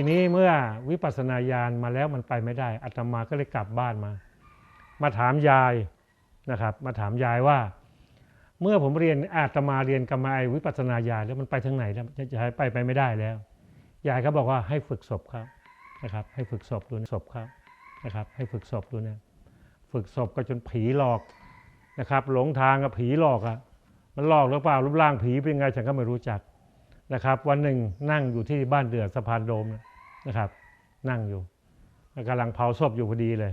ทีนี้เมื่อวิปัสสนาญาณมาแล้วมันไปไม่ได้อาตมาก็เลยกลับบ้านมา มาถามยายนะครับ มาถามยายว่า เมื่อผมเรียนอาตมาเรียนกรรมายวิปัสสนาญาณแล้วมันไปทางไหนแล้วจะไปไปไม่ได้แล้วยายก็บอกว่าให้ฝึกศพครับนะครับ ให้ฝึกศพดูนะศพครับนะครับ ให้ฝึกศพดูเนี่ยฝึกศพก็จนผีหลอกนะครับ หลงทางกับผีหลอกอะมันหลอกหรือเปล่ารูปร่างผีเป็นไงฉันก็ไม่รู้จักนะครับ วันหนึ่งนั่งอยู่ที่บ้านเดือดสะพานโดมนะะครับ นั่งอยู่กำลังเผาศพอยู่พอดีเลย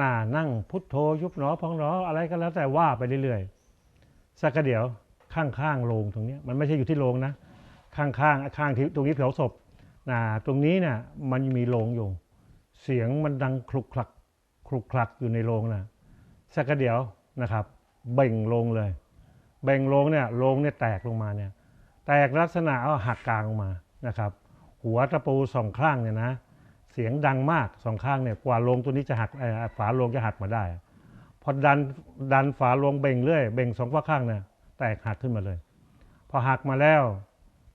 น่านั่งพุทโธยุบหนอพองหนออะไรก็แล้วแต่ว่าไปเรื่อยๆสักกระเดี๋ยวข้างๆโรงตรงนี้มันไม่ใช่อยู่ที่โรงนะ ข้างๆข้างที่ตรงนี้เผาศพนะตรงนี้เนี่ยมันมีโรงอยู่ เสียงมันดังคลุกคลักคลุกคลักอยู่ในโรงนะสักกระเดี๋ยวนะครับ เบ่งโรงเลย เบ่งโรงเนี่ยโรงเนี่ยแตกลงมาเนี่ยแตกลักษณะเอาหักกลางออกมานะครับ หัวตะปูสองข้างเนี่ยนะเสียงดังมากสองข้างเนี่ยกว่าโรงตัวนี้จะหักฝาโรงจะหักมาได้พอดันดันฝาโรงเบ่งเรื่อยเบ่งสองข้างเนี่ยแตกหักขึ้นมาเลย พอหักมาแล้ว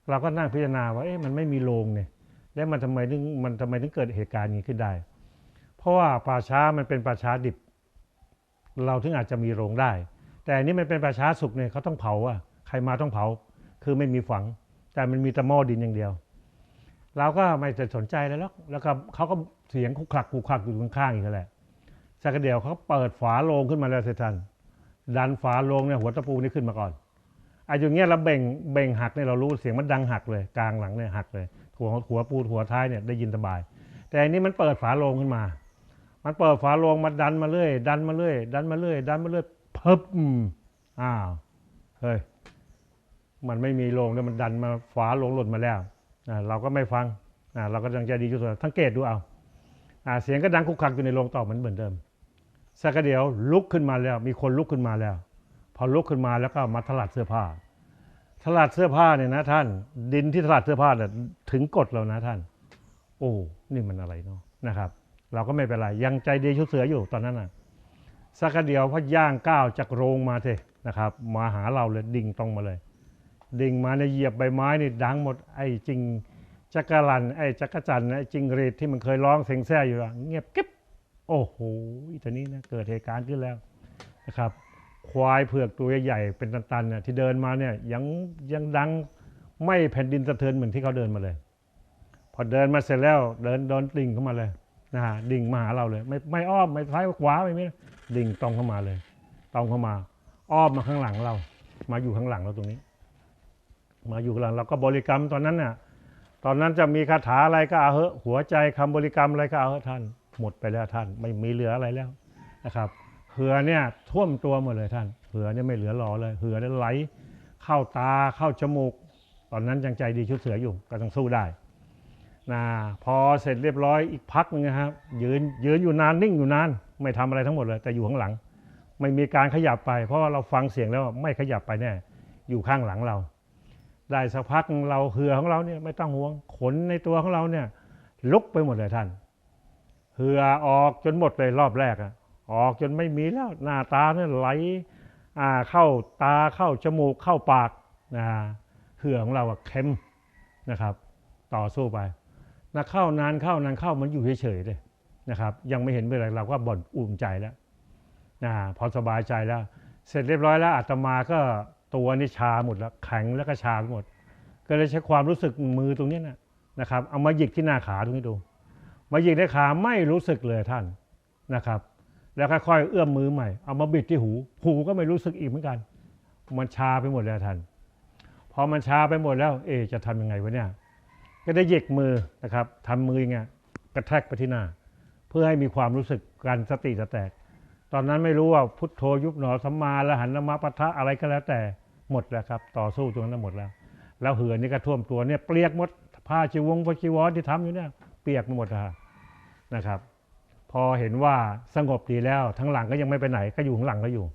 เราก็นั่งพิจารณาว่าเอ๊ะมันไม่มีโรงเนี่ยแล้วมันทำไมถึงมันทำไมถึงเกิดเหตุการณ์นี้ขึ้นได้ เพราะว่าป่าช้ามันเป็นป่าช้าดิบ เราถึงอาจจะมีโรงได้ แต่อันนี้มันเป็นป่าช้าสุกเนี่ยเขาต้องเผาอะใครมาต้องเผา คือไม่มีฝัง แต่มันมีตะหม้อดินอย่างเดียว เราก็ไม่จะสนใจแล้วหรอกแล้วก็เขาก็เสียงคุกคลักคุกคลักอยู่ข้างๆอีกนั่นแหละสักเดียวเขาเปิดฝาโลงขึ้นมาแล้วเสร็จทันดันฝาโลงเนี่ยหัวตะปูนี่ขึ้นมาก่อนไอ้อย่างเงี้ยเราเบ่งเบ่งหักเนี่ยเรารู้เสียงมันดังหักเลยกลางหลังเนี่ยหักเลยหัวหัวปูหัวท้ายเนี่ยได้ยินสบาย แต่อันนี้มันเปิดฝาโลงขึ้นมา มันเปิดฝาโลงมาดันมาเรื่อยดันมาเรื่อยดันมาเรื่อยดันมาเรื่อยเพิบอืมอ้าวเฮ้ยมันไม่มีโรงแล้วมันดันมาฝาโรงหล่นมาแล้ว เราก็ไม่ฟังเราก็ยังใจดีที่สุดสังเกตดูเอาอ่าเสียงก็ดังคุกคักอยู่ในโรงต่อเหมือนเหมือนเดิมสักเดียวลุกขึ้นมาแล้ว มีคนลุกขึ้นมาแล้ว พอลุกขึ้นมาแล้วก็มาถลัดเสื้อผ้าถลัดเสื้อผ้าเนี่ยนะท่าน ดินที่ถลัดเสื้อผ้าเนี่ยถึงกดเรานะท่าน โอ้นี่มันอะไรเนาะนะครับ เราก็ไม่เป็นไรยังใจดีชุดเสืออยู่ตอนนั้นน่ะสักเดียวพอย่างก้าวจากโรงมาเถอะนะครับ มาหาเราเลยดิ่งตรงมาเลย ดิ่งมาในเหยียบใบไม้นี่ดังหมดไอ้จริงจักรลันไอ้จักรจันไอ้จิงเรดที่มันเคยร้องเสียงแซ่อยู่อะเงียบกิ๊บโอ้โหตอนนี้นะเกิดเหตุการณ์ขึ้นแล้วนะครับ ควายเผือกตัวใหญ่เป็นตันๆเนี่ยที่เดินมาเนี่ยยังยังดังไม่แผ่นดินสะเทือนเหมือนที่เขาเดินมาเลย พอเดินมาเสร็จแล้วเดินโดนดิ่งเข้ามาเลยนะฮะดิ่งมาหาเราเลย ไม่ไม่อ้อมไม่ซ้ายขวาไม่ไม่ดิ่งตรงเข้ามาเลยตรงเข้ามา อ้อมมาข้างหลังเรา มาอยู่ข้างหลังเราตรงนี้ มาอยู่หลังเราก็บริกรรมตอนนั้นน่ะตอนนั้นจะมีคาถาอะไรก็เอาเหอะหัวใจคำบริกรรมอะไรก็เอาเหอะท่าน หมดไปแล้วท่าน ไม่มีเหลืออะไรแล้วนะครับเหือเนี่ยท่วมตัวหมดเลยท่านเหือเนี่ยไม่เหลือหล่อเลยเหือเนี่ยไหล เข้าตาเข้าจมูก ตอนนั้นยังใจดีชุดเสืออยู่ก็ต้องสู้ได้นะพอเสร็จเรียบร้อยอีกพักหนึงนะครับยืนยืนอยู่นานนิ่งอยู่นาน ไม่ทำอะไรทั้งหมดเลย แต่อยู่ข้างหลัง ไม่มีการขยับไป เพราะว่าเราฟังเสียงแล้วไม่ขยับไปแน่อยู่ข้างหลังเรา ได้สักพักเราเหือของเราเนี่ยไม่ต้องห่วงขนในตัวของเราเนี่ยลุกไปหมดเลยท่านเหือออกจนหมดเลยรอบแรกอะออกจนไม่มีแล้วหน้าตาเนี่ยไหลอ่าเข้าตาเข้าจมูกเข้าปากนะเหือของเราอะเค็มนะครับ ต่อสู้ไปนะเข้านานเข้านานเข้ามันอยู่เฉยๆเลยนะครับ ยังไม่เห็นเป็นไรเราก็บ่นอุ่นใจแล้วนะพอสบายใจแล้ว เสร็จเรียบร้อยแล้วอาตมาก็ ตัวนี่ชาหมดแล้วแข็งแล้วก็ชาไปหมด ก็เลยใช้ความรู้สึกมือตรงนี้นะนะครับ เอามาหยิกที่หน้าขาตรงนี้ดู มาหยิกที่ขาไม่รู้สึกเลยท่านนะครับ แล้วค่อยๆเอื้อมมือใหม่ เอามาบิดที่หู หูก็ไม่รู้สึกอีกเหมือนกัน มันชาไปหมดแล้วท่าน พอมันชาไปหมดแล้ว เอ จะทำยังไงวะเนี่ย ก็ได้หยิกมือนะครับทำมืออย่างเงี้ยกระแทกไปที่หน้า เพื่อให้มีความรู้สึกการสติจะแตก ตอนนั้นไม่รู้ว่าพุทโธยุบหนอสัมมาและหันนมาปะทะอะไรก็แล้วแต่ หมดแล้วครับ ต่อสู้ตรงนั้นหมดแล้ว แล้วเหือนี่ก็ท่วมตัวเนี่ยเปียกหมดผ้าจีวงผ้าจีวรที่ทำอยู่เนี่ยเปียกหมดอะนะครับ พอเห็นว่าสงบดีแล้ว ทั้งหลังก็ยังไม่ไปไหนก็อยู่ข้างหลังก็อยู่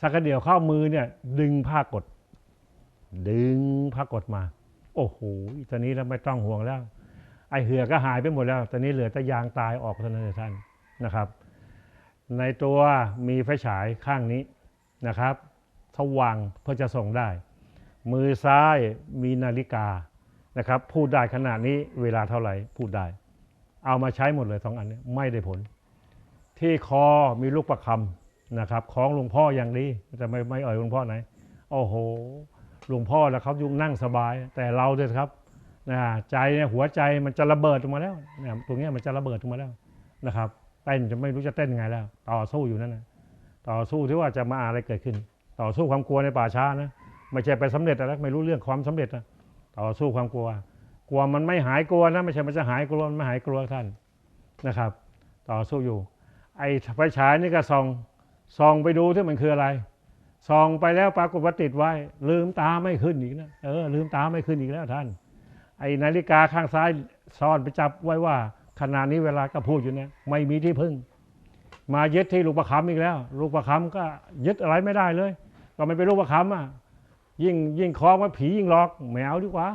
สักเดียวเข้ามือเนี่ย ดึงผ้ากด ดึงผ้ากดมา โอ้โหตอนนี้เราไม่ต้องห่วงแล้ว ไอเหือก็หายไปหมดแล้ว ตอนนี้เหลือแต่ยางตายออกเท่านั้นเท่านนะครับ ในตัวมีไฟฉายข้างนี้นะครับ สว่างเพื่อจะส่งได้ มือซ้ายมีนาฬิกานะครับพูดได้ขนาดนี้เวลาเท่าไหร่พูดได้ เอามาใช้หมดเลยสองอันนี้ไม่ได้ผล ที่คอมีลูกประคำนะครับของหลวงพ่ออย่างดีจะไม่ไม่เอ่ยหลวงพ่อไหนโอ้โหหลวงพ่อแล้วเขายุ่งนั่งสบาย แต่เราเนี่ยครับนะใจเนี่ยหัวใจมันจะระเบิดออกมาแล้วเนี่ยตรงเนี้ยมันจะระเบิดออกมาแล้วนะครับเต้นจะไม่รู้จะเต้นไงแล้ว ต่อสู้อยู่นั่นนะต่อสู้ที่ว่าจะมาอะไรเกิดขึ้น ต่อสู้ความกลัวในป่าช้านะไม่ใช่ไปสำเร็จอะไรไม่รู้เรื่องความสำเร็จนะต่อสู้ความกลัว กลัวมันไม่หายกลัวนะไม่ใช่มันจะหายกลัวมันไม่หายกลัวท่านนะครับ ต่อสู้อยู่ ไอ้ไฟฉายนี่ก็ส่องส่องไปดูที่มันคืออะไรส่องไปแล้วปรากฏว่าติดไว้ ลืมตาไม่ขึ้นอีกนะเออลืมตาไม่ขึ้นอีกแล้วท่าน ไอ้นาฬิกาข้างซ้ายซ่อนไปจับไว้ว่าขณะนี้เวลาก็พูดอยู่เนี่ยไม่มีที่พึ่ง มายึดที่ลูกประคำอีกแล้ว ลูกประคำก็ยึดอะไรไม่ได้เลย ก็ไม่เป็นลูกประคำอะยิ่งยิ่งคล้องว่าผียิ่งหลอกแมวดีกว่า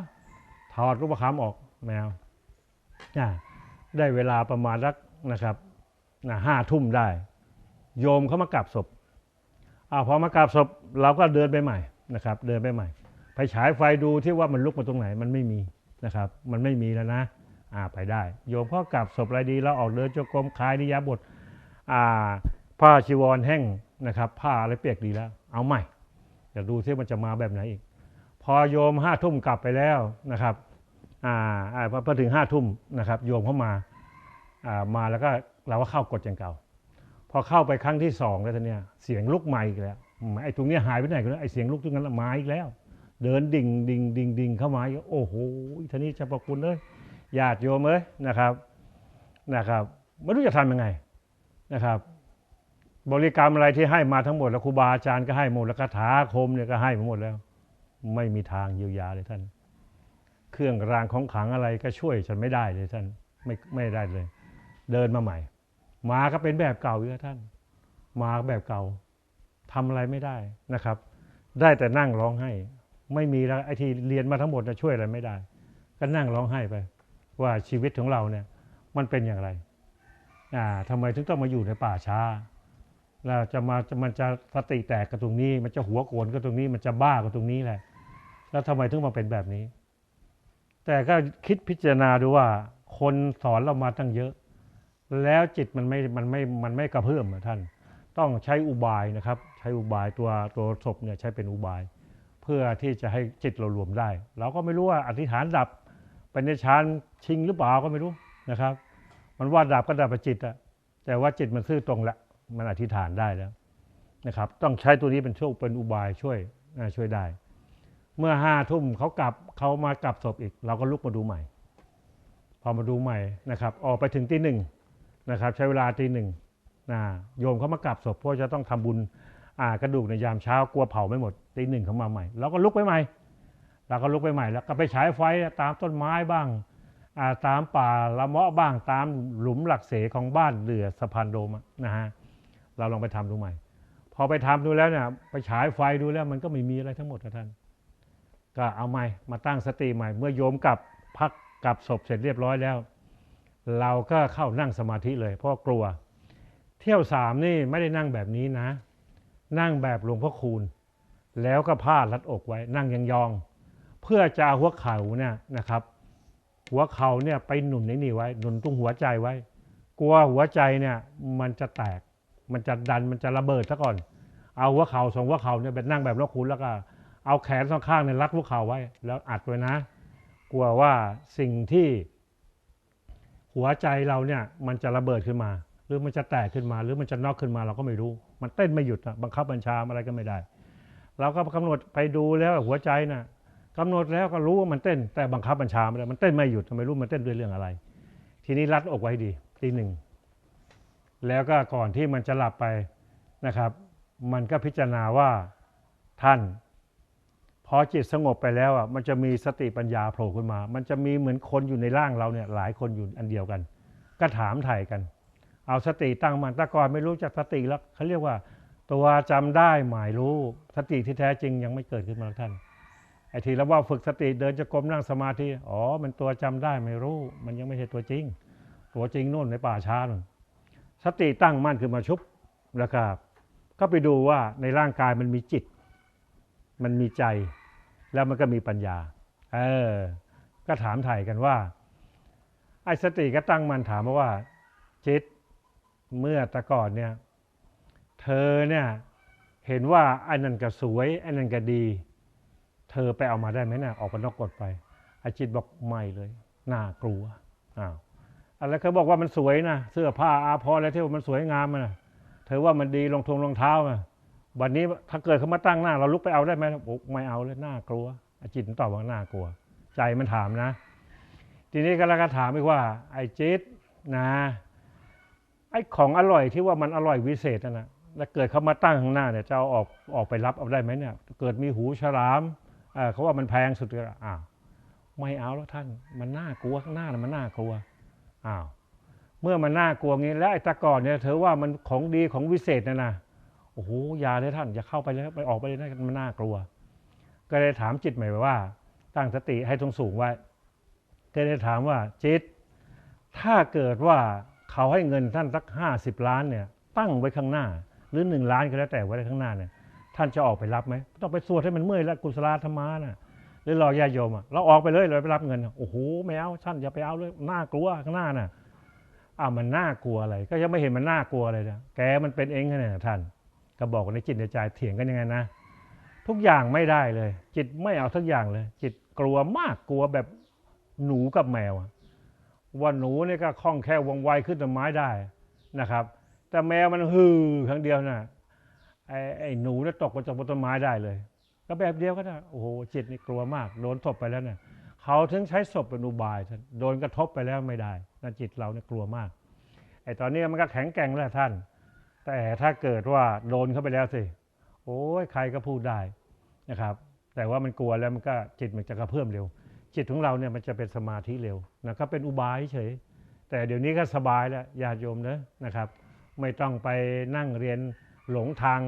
ถอดลูกประคำออกแมวอะได้เวลาประมาณสักนะครับนะห้าทุ่มได้ โยมเขามากราบศพอาพอมากราบศพเราก็เดินไปใหม่นะครับ เดินไปใหม่ ไปฉายไฟดูที่ว่ามันลุกมาตรงไหนมันไม่มีนะครับ มันไม่มีแล้วนะอ่าไปได้ โยมพ่อกลับศพอะไรดีเราออกเดินจงกรมคลายนิยาบทอ่าผ้าชีวรแห้งนะครับ ผ้าอะไรเปียกดีแล้ว เอาใหม่ ดี๋ยวดูที่มันจะมาแบบไหนอีก พอโยมห้าทุ่มกลับไปแล้วนะครับอ่าอ่าพอถึงห้าทุ่มนะครับ โยมเข้ามาอ่ามาแล้วก็เราก็เข้ากดอย่างเก่า พอเข้าไปครั้งที่สองแล้วทีเนี้ยเสียงลุกใหม่อีกแล้วไอ้ตรงเนี้ยหายไปไหนกันแล้วไอ้เสียงลุกตรงนั้นมาอีกแล้ว เดินดิ่งดิ่งดิ่งดิ่งเข้ามาโอ้โหท่านี้จะประคุณเลยญาติโยมเอ้ยนะครับนะครับไม่รู้จะทำยังไงนะครับ บริกรรมอะไรที่ให้มาทั้งหมดแล้วครูบาอาจารย์ก็ให้หมดแล้วคาถาคมเนี่ยก็ให้หมดแล้ว ไม่มีทางเยียวยาเลยท่าน เครื่องรางของขลังอะไรก็ช่วยฉันไม่ได้เลยท่านไม่ไม่ได้เลย เดินมาใหม่มาก็เป็นแบบเก่าอีกแล้วท่านมาแบบเก่าทำอะไรไม่ได้นะครับ ได้แต่นั่งร้องไห้ ไม่มีแล้วไอ้ที่เรียนมาทั้งหมดนะช่วยอะไรไม่ได้ ก็นั่งร้องไห้ไป ว่าชีวิตของเราเนี่ย มันเป็นอย่างไรอ่าทำไมถึงต้องมาอยู่ในป่าช้า แล้วจะมาจะมันจะสติแตกกับตรงนี้ มันจะหัวโกนกับตรงนี้มันจะบ้ากับตรงนี้แหละ แล้วทำไมถึงมาเป็นแบบนี้ แต่ก็คิดพิจารณาดูว่า คนสอนเรามาตั้งเยอะ แล้วจิตมันไม่มันไม่มันไม่กระเพื่อมท่าน ต้องใช้อุบายนะครับ ใช้อุบายตัวตัวศพเนี่ยใช้เป็นอุบาย เพื่อที่จะให้จิตเรารวมได้ เราก็ไม่รู้ว่าอธิษฐานดับเป็นในฌานชิงหรือเปล่าก็ไม่รู้นะครับ มันว่าดับก็ดับไปจิตอะแต่ว่าจิตมันซื่อตรงแหละ มันอธิษฐานได้แล้วนะครับ ต้องใช้ตัวนี้เป็นช่วงเป็นอุบายช่วยช่วยได้ เมื่อห้าทุ่มเขากลับเขามากลับศพอีก เราก็ลุกมาดูใหม่ พอมาดูใหม่นะครับ ออกไปถึงตีหนึ่งนะครับ ใช้เวลาตีหนึ่งนะโยมเขามากลับศพเพราะจะต้องทำบุญกระดูกในยามเช้ากลัวเผาไม่หมดตีหนึ่งเขามาใหม่เราก็ลุกไปใหม่เราก็ลุกไปใหม่แล้วก็ไปฉายไฟตามต้นไม้บ้างาตามป่าละเมาะบ้างตามหลุมหลักเสของบ้านเรือสะพานโดมนะฮะ เราลองไปทำดูใหม่ พอไปทำดูแล้วเนี่ยไปฉายไฟดูแล้วมันก็ไม่มีอะไรทั้งหมดนะท่าน ก็เอาใหม่มาตั้งสติใหม่ เมื่อโยมกลับพักกลับศพเสร็จเรียบร้อยแล้ว เราก็เข้านั่งสมาธิเลย เพราะกลัว เที่ยวสามนี่ไม่ได้นั่งแบบนี้นะ นั่งแบบหลวงพ่อคูณ แล้วก็ผ้ารัดอกไว้ นั่งยองๆเพื่อจะหัวเข่าเนี่ยนะครับ หัวเข่าเนี่ยไปหนุนในนี่ไว้ หนุนตรงหัวใจไว้ กลัวหัวใจเนี่ยมันจะแตก มันจะดันมันจะระเบิดซะก่อน เอาหัวเข่าสองหัวเข่าเนี่ยเป็นนั่งแบบหลวงพ่อคูณแล้วก็ เอาแขนสองข้างเนี่ยรัดหัวเข่าไว้ แล้วอัดไว้นะ กลัวว่าสิ่งที่หัวใจเราเนี่ยมันจะระเบิดขึ้นมา หรือมันจะแตกขึ้นมา หรือมันจะนอกขึ้นมาเราก็ไม่รู้ มันเต้นไม่หยุดนะบังคับบัญชาอะไรก็ไม่ได้ เราก็กำหนดไปดูแล้วหัวใจนะกำหนดแล้วก็รู้ว่ามันเต้นแต่บังคับบัญชาไม่ได้มันเต้นไม่หยุดทำไมรู้มันเต้นด้วยเรื่องอะไร ทีนี้รัดอกไว้ดี ทีหนึ่ง แล้วก็ก่อนที่มันจะหลับไปนะครับ มันก็พิจารณาว่าท่านพอจิตสงบไปแล้วอะมันจะมีสติปัญญาโผล่ขึ้นมา มันจะมีเหมือนคนอยู่ในร่างเราเนี่ยหลายคนอยู่อันเดียวกัน ก็ถามไถ่กัน เอาสติตั้งมันตะก่อนไม่รู้จักสติแล้วเขาเรียกว่าตัวจำได้หมายรู้สติที่แท้จริงยังไม่เกิดขึ้นมาท่านไอ้ที่เราว่าฝึกสติเดินจะกรมนั่งสมาธิอ๋อมันตัวจำได้ไม่รู้ มันยังไม่ใช่ตัวจริง ตัวจริงนู่นในป่าช้านู่น สติตั้งมั่นขึ้นมาชุบแล้วก็ก็ไปดูว่าในร่างกายมันมีจิต มันมีใจ แล้วมันก็มีปัญญา เออ ก็ถามถ่ายกันว่าไอ้สติก็ตั้งมันถามมาว่า จิตเมื่อต่ก่อนเนี่ย เธอเนี่ยเห็นว่าไอ้นั่นก็สวยไอ้นั่นก็ดี เธอไปเอามาได้ไหมเนี่ยออกไปนอกกฎไปไอ้จิตบอกไม่เลย น่ากลัวอ้าว อะไรเขาบอกว่ามันสวยนะเสื้อผ้าอาภรณ์อะไรที่ว่ามันสวยงามนะเธอว่ามันดีรองทงรองเท้าอะวันนี้ถ้าเกิดเขามาตั้งหน้า เราลุกไปเอาได้ไหมบอกไม่เอาเลยน่ากลัวไอจิตมันตอบว่าน่ากลัว ใจมันถามนะ ทีนี้ก็แล้วก็ถามอีกว่า ไอ้จิตนะไอ้ของอร่อยที่ว่ามันอร่อยวิเศษน่ะแล้วเกิดเขามาตั้งข้างหน้าเนี่ยจะเอาออกออกไปรับเอาได้ไหมเนี่ย เกิดมีหูฉลามเขาว่ามันแพงสุดเลยอ้าวไม่เอาแล้วท่าน มันน่ากลัวข้างหน้านะมันน่ากลัว อ้าวเมื่อมันน่ากลัวงี้แล้วไอ้ตะกอนเนี่ยเธอว่ามันของดีของวิเศษนะนะโอ้โหอยาเลยท่านอย่าเข้าไปเลยไปออกไปเลยนะมันน่ากลัว ก็เลยถามจิตใหม่ว่า ตั้งสติให้ตรงสูงไว้ก็เลยถามว่าจิต ถ้าเกิดว่าเขาให้เงินท่านสักห้าสิบล้านเนี่ย ตั้งไว้ข้างหน้า หรือหนึ่งล้านก็แล้วแต่ไว้ข้างหน้าเนี่ยท่านจะออกไปรับไหมต้องไปสวดให้มันเมื่อยแล้วกุศลธรรมาน่ะ หรือรอญาติโยมอะเราออกไปเลยเราไปรับเงินโอ้โหไม่เอาท่านอย่าไปเอาเลยน่ากลัวข้างหน้าน่ะอ้าวมันน่ากลัวอะไร ก็ยังไม่เห็นมันน่ากลัวเลยนะแกมันเป็นเองไหนะท่าน ก็บอกในจิตในใจเถียงกันยังไงนะ ทุกอย่างไม่ได้เลย จิตไม่เอาทุกอย่างเลย จิตกลัวมากกลัวแบบหนูกับแมวอะว่าหนูเนี่ยก็คล่องแคล่วว่องไวขึ้นต้นไม้ได้นะครับ แต่แมวมันฮือครั้งเดียวนะไอ้ไอ้หนูเนี่ยตกมาจากบนต้นไม้ได้เลย ก็แบบเดียวก็ได้โอ้โหจิตนี่กลัวมากโดนศพไปแล้วเนี่ยเขาถึงใช้ศพเป็นอุบายท่านโดนกระทบไปแล้วไม่ได้นั่นจิตเราเนี่ยกลัวมากไอ้ตอนนี้มันก็แข็งแกร่งแล้วท่าน แต่ถ้าเกิดว่าโดนเข้าไปแล้วสิโอ้ยใครก็พูดได้นะครับ แต่ว่ามันกลัวแล้วมันก็จิตมันจะกระเพื่อมเร็ว จิตของเราเนี่ยมันจะเป็นสมาธิเร็วนะก็เป็นอุบายเฉยแต่เดี๋ยวนี้ก็สบายแล้วญาติโยมนะนะครับ ไม่ต้องไปนั่งเรียนหลงทาง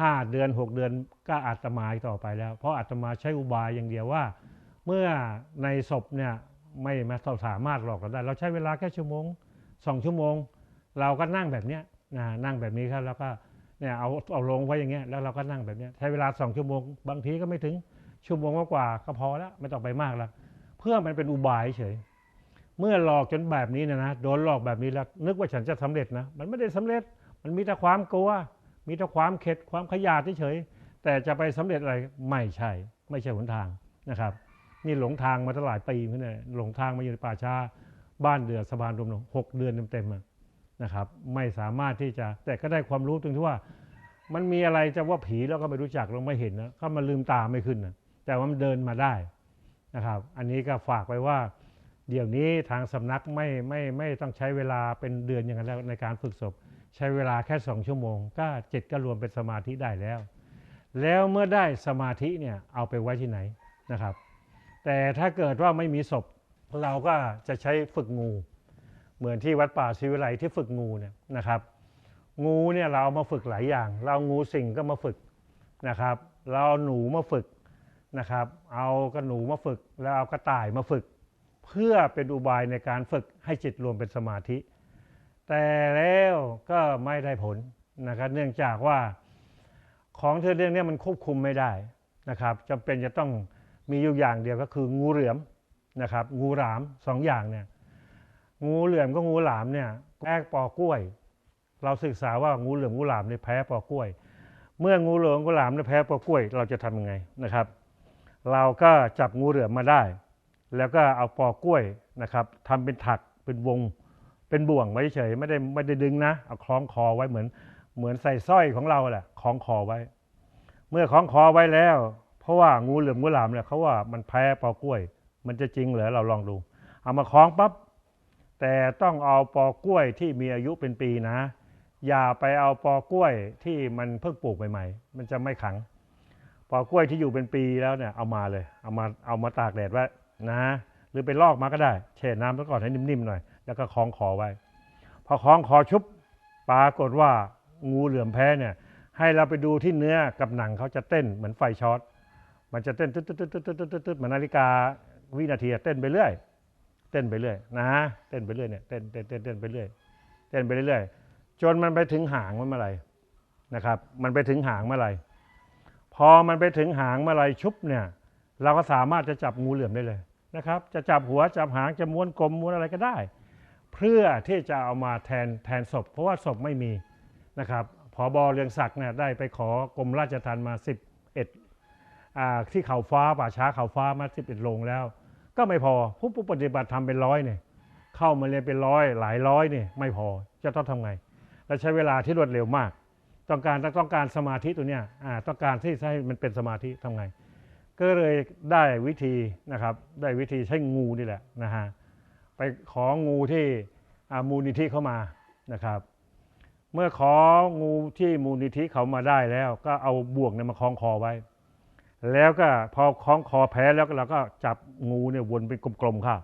5 เดือน 6 เดือนก็อาตมาอีกต่อไปแล้ว เพราะอาตมาใช้อุบายอย่างเดียวว่า เมื่อในศพเนี่ยไม่มาสามารถหลอกเราได้ เราใช้เวลาแค่ชั่วโมงสองชั่วโมง เราก็นั่งแบบเนี้ยนะนั่งแบบนี้ครับแล้วก็เนี่ยเอาเอาลงไว้อย่างเงี้ยแล้วเราก็นั่งแบบเนี้ยใช้เวลาสองชั่วโมง บางทีก็ไม่ถึงชั่วโมงกว่าก็พอแล้วไม่ต้องไปมากแล้วเพื่อมันเป็นอุบายเฉยเมื่อหลอกจนแบบนี้นะนะโดนหลอกแบบนี้แล้วนึกว่าฉันจะสำเร็จนะมันไม่ได้สำเร็จ มันมีแต่ความกลัว มีแต่ความเข็ดความขยาดเฉยๆแต่จะไปสำเร็จอะไรไม่ใช่ ไม่ใช่หนทางนะครับนี่หลงทางมาตั้งหลายปีเหมือนกันหลงทางมาอยู่ในป่าช้าบ้านเดือดสะพานรวมหกเดือนเต็มๆนะครับ ไม่สามารถที่จะแต่ก็ได้ความรู้ตรงที่ว่า มันมีอะไรจะว่าผีแล้วก็ไม่รู้จักเราไม่เห็นนะก็มันลืมตาไม่ขึ้นนะแต่ว่ามันเดินมาได้นะครับ อันนี้ก็ฝากไว้ว่า เดี๋ยวนี้ทางสำนักไม่ไม่ไม่ต้องใช้เวลาเป็นเดือนอย่างนั้นแล้วในการฝึกศพ ใช้เวลาแค่สองชั่วโมง ก็จิตก็รวมเป็นสมาธิได้แล้ว แล้วเมื่อได้สมาธิเนี่ยเอาไปไว้ที่ไหนนะครับ แต่ถ้าเกิดว่าไม่มีศพเราก็จะใช้ฝึกงู เหมือนที่วัดป่าศิวิไลที่ฝึกงูเนี่ยนะครับ งูเนี่ยเราเอามาฝึกหลายอย่าง เราเอางูสิงก็มาฝึกนะครับ เราเอาหนูมาฝึกนะครับ เอากระหนูมาฝึก แล้วเอากระต่ายมาฝึก เพื่อเป็นอุบายในการฝึกให้จิตรวมเป็นสมาธิ แต่แล้วก็ไม่ได้ผลนะครับเนื่องจากว่าของเธอเรื่องนี้มันควบคุมไม่ได้นะครับจำเป็นจะต้องมีอยู่อย่างเดียวก็คืองูเหลือมนะครับ งูหลามสองอย่างเนี่ยงูเหลือมก็งูหลามเนี่ยแพ้ปอกล้วย เราศึกษาว่างูเหลือมงูหลามเนี่ยแพ้ปอกล้วย เมื่องูเหลือมงูหลามเนี่ยแพ้ปอกล้วย เราจะทำยังไงนะครับ เราก็จับงูเหลือมมาได้ แล้วก็เอาปอกล้วยนะครับทำเป็นถักเป็นวง เป็นบ่วงไว้เฉยไม่ได้ไม่ได้ดึงนะเอาคล้องคอไว้เหมือน เหมือนใส่สร้อยของเราแหละคล้องคอไว้ เมื่อคล้องคอไว้แล้ว เพราะว่างูเหลือมงูหลามเนี่ยเขาว่ามันแพ้ปอกล้วย มันจะจริงเหรอเราลองดู เอามาคล้องปั๊บแต่ต้องเอาปอกล้วยที่มีอายุเป็นปีนะ อย่าไปเอาปอกล้วยที่มันเพิ่งปลูกใหม่ๆ มันจะไม่ขัง ปอกล้วยที่อยู่เป็นปีแล้วเนี่ยเอามาเลย เอามาเอามาตากแดดไว้นะ หรือไปลอกมาก็ได้แช่น้ำซะก่อนให้นิ่มๆหน่อย แล้วก็คล้องคอไว้ พอคล้องคอชุบปรากฏว่างูเหลือมแพ้เนี่ยให้เราไปดูที่เนื้อกับหนังเขาจะเต้นเหมือนไฟช็อตมันจะเต้นตึ๊ดตึ๊ดตึ๊ดตึ๊ดตึ๊ดตึ๊ดตึ๊ดเหมือนนาฬิกาวินาทีเต้นไปเรื่อยเต้นไปเรื่อยนะเต้นไปเรื่อยเนี่ยเต้นเต้นเต้นเต้นไปเรื่อยเต้นไปเรื่อยจนมันไปถึงหางมันเมื่อไหร่นะครับ มันไปถึงหางเมื่อไหร่พอมันไปถึงหางเมื่อไหร่ชุบเนี่ยเราก็สามารถจะจับงูเหลือมได้เลยนะครับ จะจับหัวจับหางจะม้วนกลมม้วนอะไรก็ได้ เพื่อที่จะเอามาแทนแทนศพ เพราะว่าศพไม่มีนะครับผอบอเรืองศักดิ์เนี่ยได้ไปขอกรมราชทัณฑ์มา 11อ่าที่เขาฟ้าป่าช้าเขาฟ้ามา 11โรงแล้ว ก็ไม่พอผู้ผู้ปฏิบัติทำเป็นร้อยเนี่ยเข้ามาเรียนเป็นร้อยหลายร้อยเนี่ยไม่พอจะต้องทำไง และใช้เวลาที่รวดเร็วมาก ต้องการต้องการสมาธิตัวเนี้ยอ่าต้องการที่ให้มันเป็นสมาธิทำไง ก็เลยได้วิธีนะครับได้วิธีใช้งูนี่แหละนะฮะ ไปของูที่มูลนิธิเข้ามานะครับ เมื่อของูที่มูลนิธิเขามาได้แล้ว ก็เอาบ่วงเนี่ยมาคล้องคอไว้ แล้วก็พอคล้องคอแพ้แล้วเราก็จับงูเนี่ยวนเป็นกลมๆค่ะ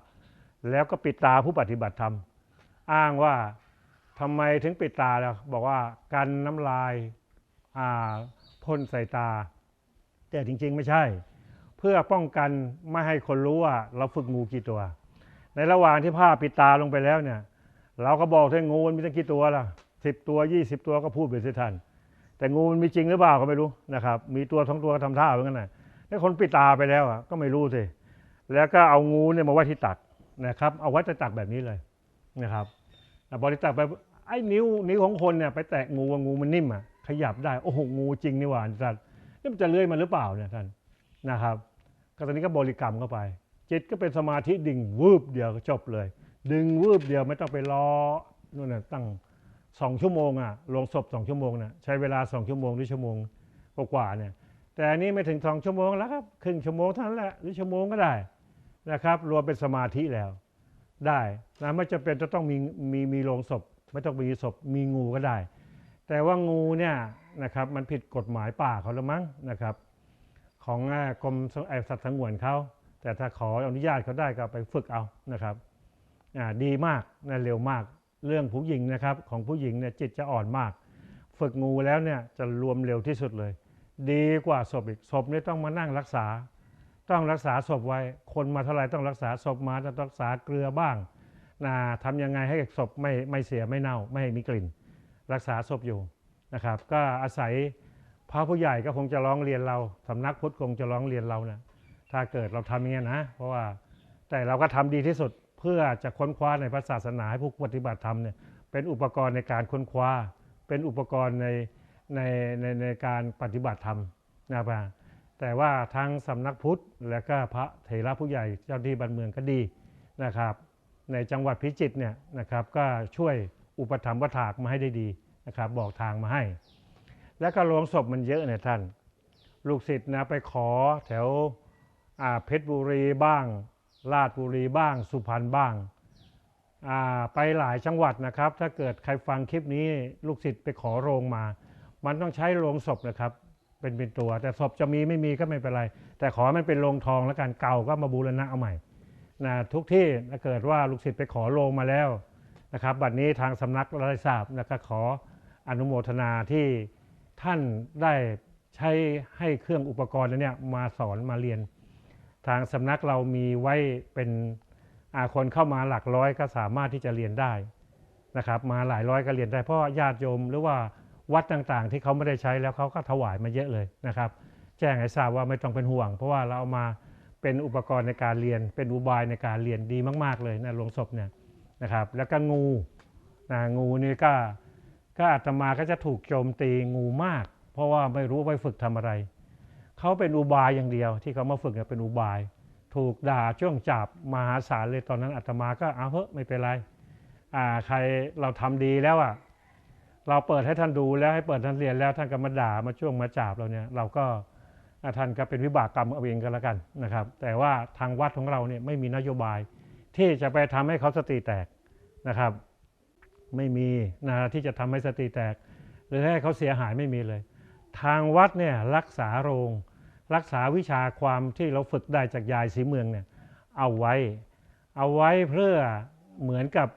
แล้วก็ปิดตาผู้ปฏิบัติธรรม อ้างว่าทำไมถึงปิดตาแล้วบอกว่ากันน้ำลายพ่นใส่ตา แต่จริงๆไม่ใช่ เพื่อป้องกันไม่ให้คนรู้ว่าเราฝึกงูกี่ตัว ในระหว่างที่ผ้าปิดตาลงไปแล้วเนี่ย เราก็บอกให้งูมันมีตั้งกี่ตัวล่ะสิบตัวยี่สิบตัวก็พูดไปสิท่านแต่งูมันมีจริงหรือเปล่าก็ไม่รู้นะครับ มีตัวท้องตัวก็ทำท่าเหมือนกันนะถ้าคนปิดตาไปแล้วอะก็ไม่รู้สิแล้วก็เอางูเนี่ยมาไว้ที่ตักนะครับ เอาไว้ที่ตักแบบนี้เลยนะครับบริตักไปไอ้นิ้วนิ้วของคนเนี่ยไปแตะงูว่างูมันนิ่มอะขยับได้โอ้โหงูจริงนี่หว่าท่านนี่มันจะเลื้อยมาหรือเปล่าเนี่ยท่านนะครับ ก็ตอนนี้ก็บริกรรมเข้าไป จิตก็เป็นสมาธิดิ่งวืบเดียวก็จบเลย ดึงวืบเดียวไม่ต้องไปรอนู่นน่ะตั้งสองชั่วโมงอะลงศพสองชั่วโมงน่ะใช้เวลาสองชั่วโมงหรือชั่วโมงกว่าเนี่ยแต่อันนี้ไม่ถึงสองชั่วโมงแล้วครับครึ่งชั่วโมงเท่านั้นแหละหรือชั่วโมงก็ได้นะครับรวมเป็นสมาธิแล้วได้นะไม่จำเป็นจะต้องมีมีมีโรงศพ ไม่ต้องมีศพมีงูก็ได้ แต่ว่างูเนี่ยนะครับมันผิดกฎหมายป่าเขาแล้วมั้งนะครับ ของกรมสัตว์สงวนเขา แต่ถ้าขออนุญาตเขาได้ก็ไปฝึกเอานะครับอ่าดีมากนะเร็วมากเรื่องผู้หญิงนะครับของผู้หญิงเนี่ยจิตจะอ่อนมาก ฝึกงูแล้วเนี่ยจะรวมเร็วที่สุดเลย ดีกว่าศพอีกศพนี่ต้องมานั่งรักษา ต้องรักษาศพไว้ คนมาเท่าไหร่ต้องรักษาศพมาจะต้องรักษาเกลือบ้างนะทำยังไงให้ศพไม่ไม่เสียไม่เน่า ไม่ให้มีกลิ่น รักษาศพอยู่นะครับ ก็อาศัยพระผู้ใหญ่ก็คงจะร้องเรียนเราสำนักพุทธคงจะร้องเรียนเรานะ ถ้าเกิดเราทำอย่างนี้ยนะ เพราะว่าแต่เราก็ทำดีที่สุดเพื่อจะค้นคว้าในพระศาสนาให้ผู้ปฏิบัติธรรมเนี่ยเป็นอุปกรณ์ในการค้นคว้า เป็นอุปกรณ์ในในในในการปฏิบัติธรรมนะครับแต่ว่าทางสำนักพุทธและก็พระเถระผู้ใหญ่เจ้าที่บ้านเมืองก็ดีนะครับ ในจังหวัดพิจิตรเนี่ยนะครับก็ช่วยอุปถัมภ์ประถากมาให้ได้ดีนะครับบอกทางมาให้ แล้วก็โรงศพมันเยอะเนี่ยท่าน ลูกศิษย์นะไปขอแถว เพชรบุรีบ้าง ราชบุรีบ้าง สุพรรณบ้างาไปหลายจังหวัดนะครับ ถ้าเกิดใครฟังคลิปนี้ลูกศิษย์ไปขอโรงมา มันต้องใช้โรงศพนะครับ เป็นเป็นตัว แต่ศพจะมีไม่มีก็ไม่เป็นไร แต่ขอมันเป็นโรงทองแล้วกันเก่าก็มาบูรณะเอาใหม่นะทุกที่ถ้าเกิดว่าลูกศิษย์ไปขอโรงมาแล้วนะครับ บัดนี้ทางสำนักรัฐศาสตร์นะครับขออนุโมทนาที่ท่านได้ใช้ให้เครื่องอุปกรณ์นี้มาสอนมาเรียน ทางสำนักเรามีไว้เป็นอาคนเข้ามาหลักร้อยก็สามารถที่จะเรียนได้นะครับ มาหลายร้อยก็เรียนได้เพราะญาติโยมหรือว่าวัดต่างๆ ที่เขาไม่ได้ใช้แล้วเขาก็ถวายมาเยอะเลยนะครับ แจ้งให้ทราบว่าไม่ต้องเป็นห่วง เพราะว่าเราเอามาเป็นอุปกรณ์ในการเรียน เป็นอุบายในการเรียนดีมาก ๆเลยนะโรงศพเนี่ยนะครับ แล้วก็งูนะงูนี่ก็ก็อาตมาก็จะถูกโจมตีงูมาก เพราะว่าไม่รู้ไปฝึกทำอะไร เขาเป็นอุบายอย่างเดียว ที่เขามาฝึกเนี่ยเป็นอุบาย ถูกด่าช่วงจับมหาศาลเลยตอนนั้นอาตมาก็เอาเฮ้ไม่เป็นไรอ่าใครเราทำดีแล้วอะเราเปิดให้ท่านดูแล้วให้เปิดท่านเรียนแล้วท่านก็มาด่ามาช่วงมาจับเราเนี่ยเราก็ท่านก็เป็นวิบากกรรมเอาเองก็แล้วกันนะครับ แต่ว่าทางวัดของเราเนี่ยไม่มีนโยบาย ที่จะไปทำให้เขาสติแตกนะครับ ไม่มีนะที่จะทำให้สติแตก หรือให้เขาเสียหายไม่มีเลย ทางวัดเนี่ยรักษาโรง รักษาวิชาความที่เราฝึกได้จากยายสีเมืองเนี่ยเอาไว้ เอาไว้เพื่อเหมือนกับ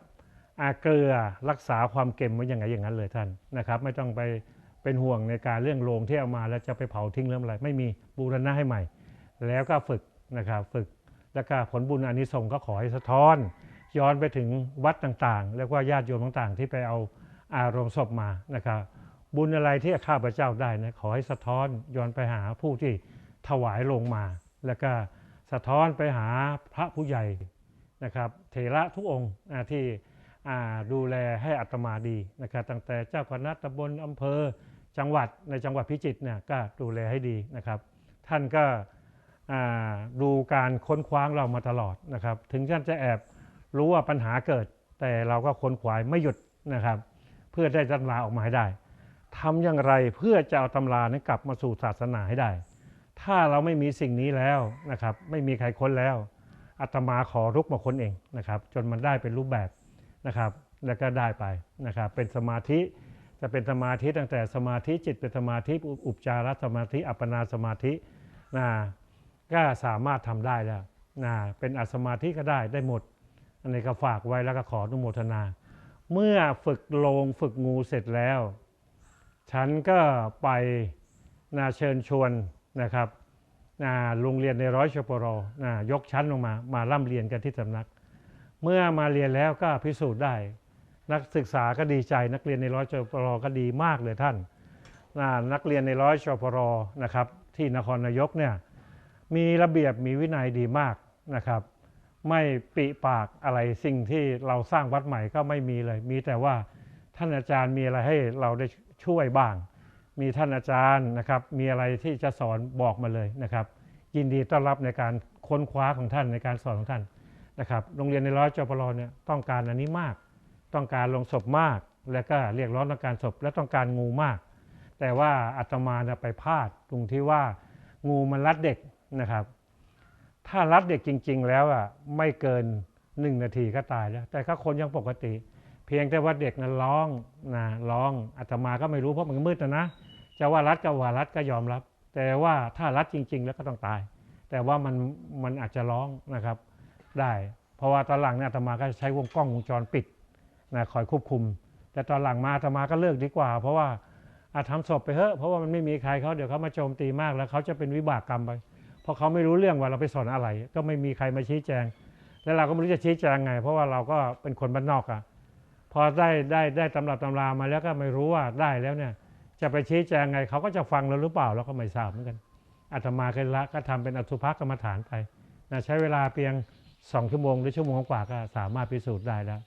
อาเกลือรักษาความเค็มไว้อย่างไงอย่างนั้นเลยท่านนะครับ ไม่ต้องไปเป็นห่วงในการเรื่องโรงที่เอามาแล้วจะไปเผาทิ้งเรื่องอะไร ไม่มีบูรณะให้ใหม่ แล้วก็ฝึกนะครับฝึกแล้วก็ผลบุญอานิสงส์ก็ขอให้สะท้อน ย้อนไปถึงวัดต่างๆ แล้วก็ญาติโยมต่างๆ ที่ไปเอาอารมณ์ศพมานะครับ บุญอะไรที่ข้าพเจ้าได้นะขอให้สะท้อนย้อนไปหาผู้ที่ถวายลงมา แล้วก็สะท้อนไปหาพระผู้ใหญ่นะครับเถระทุกองค์ที่ดูแลให้อัตมาดีนะครับตั้งแต่เจ้าคณะตำบลอำเภอจังหวัดในจังหวัดพิจิตรเนี่ยก็ดูแลให้ดีนะครับ ท่านก็ดูการค้นคว้าเรามาตลอดนะครับ ถึงท่านจะแอบรู้ว่าปัญหาเกิด แต่เราก็ค้นคว้าไม่หยุดนะครับ เพื่อได้ตำราออกมาให้ได้ ทำอย่างไรเพื่อจะเอาตำรานั้นกลับมาสู่ศาสนาให้ได้ ถ้าเราไม่มีสิ่งนี้แล้วนะครับ ไม่มีใครค้นแล้วอาตมาขอรุกมาค้นเองนะครับ จนมันได้เป็นรูปแบบนะครับ แล้วก็ได้ไปนะครับ เป็นสมาธิจะเป็นสมาธิตั้งแต่สมาธิจิตเป็นสมาธิอุปจารสมาธิอัปปนาสมาธินะก็สามารถทำได้แล้วนะเป็นอัสมาธิก็ได้ได้หมด อันนี้ก็ฝากไว้แล้วก็ขออนุโมทนา เมื่อฝึกโลงฝึกงูเสร็จแล้ว ฉันก็ไปนาเชิญชวนนะครับนะโรงเรียนในร้อยชปรนะยกชั้นลงมา มาร่ำเรียนกันที่สำนัก เมื่อมาเรียนแล้วก็พิสูจน์ได้ นักศึกษาก็ดีใจ นักเรียนในร้อยชปรก็ดีมากเลยท่านนะนักเรียนในร้อยชปรนะครับ ที่นครนายกเนี่ยมีระเบียบมีวินัยดีมากนะครับไม่ปิปากอะไรสิ่งที่เราสร้างวัดใหม่ก็ไม่มีเลย มีแต่ว่าท่านอาจารย์มีอะไรให้เราได้ ช่วยบ้าง มีท่านอาจารย์นะครับ มีอะไรที่จะสอนบอกมาเลยนะครับ ยินดีต้อนรับในการค้นคว้าของท่านในการสอนของท่านนะครับ โรงเรียนในร้อยจปรเนี่ยต้องการอันนี้มาก ต้องการลงศพมาก และก็เรียกร้องต้องการศพและต้องการงูมาก แต่ว่าอาตมาไปพลาดตรงที่ว่างูมันรัดเด็กนะครับ ถ้ารัดเด็กจริง ๆ แล้วอะไม่เกินหนึ่งนาทีก็ตายแล้ว แต่ก็คนยังปกติ เพียงแต่ว่าเด็กนั้นร้องนะร้องอาตมาก็ไม่รู้เพราะมันมืดนะนะจะว่ารัดก็ว่ารัดก็ยอมรับ แต่ว่าถ้ารัดจริง ๆ แล้วก็ต้องตาย แต่ว่ามันมันอาจจะร้องนะครับ ได้เพราะว่าตอนหลังเนี่ยอาตมาก็ใช้วงกล้องวงจรปิดนะคอยควบคุม แต่ตอนหลังมาอาตมาก็เลิกดีกว่า เพราะว่าอาทำศพไปเถอะเพราะว่ามันไม่มีใครเขาเดี๋ยวเขามาโจมตีมากแล้วเขาจะเป็นวิบากกรรมไปเพราะเขาไม่รู้เรื่องว่าเราไปสอนอะไร ก็ไม่มีใครมาชี้แจง แล้วเราก็ไม่รู้จะชี้แจงไง เพราะว่าเราก็เป็นคนบ้านนอกอะ พอได้ได้ได้ตำรับตำรามาแล้วก็ไม่รู้ว่าได้แล้วเนี่ยจะไปชี้แจงไงเขาก็จะฟังเราหรือเปล่าเราก็ไม่ทราบเหมือนกันอาตมาเคยละก็ทำเป็นอสุภกรรมฐานไปนะใช้เวลาเพียงสองชั่วโมงหรือชั่วโมงกว่าก็สามารถพิสูจน์ได้แล้ว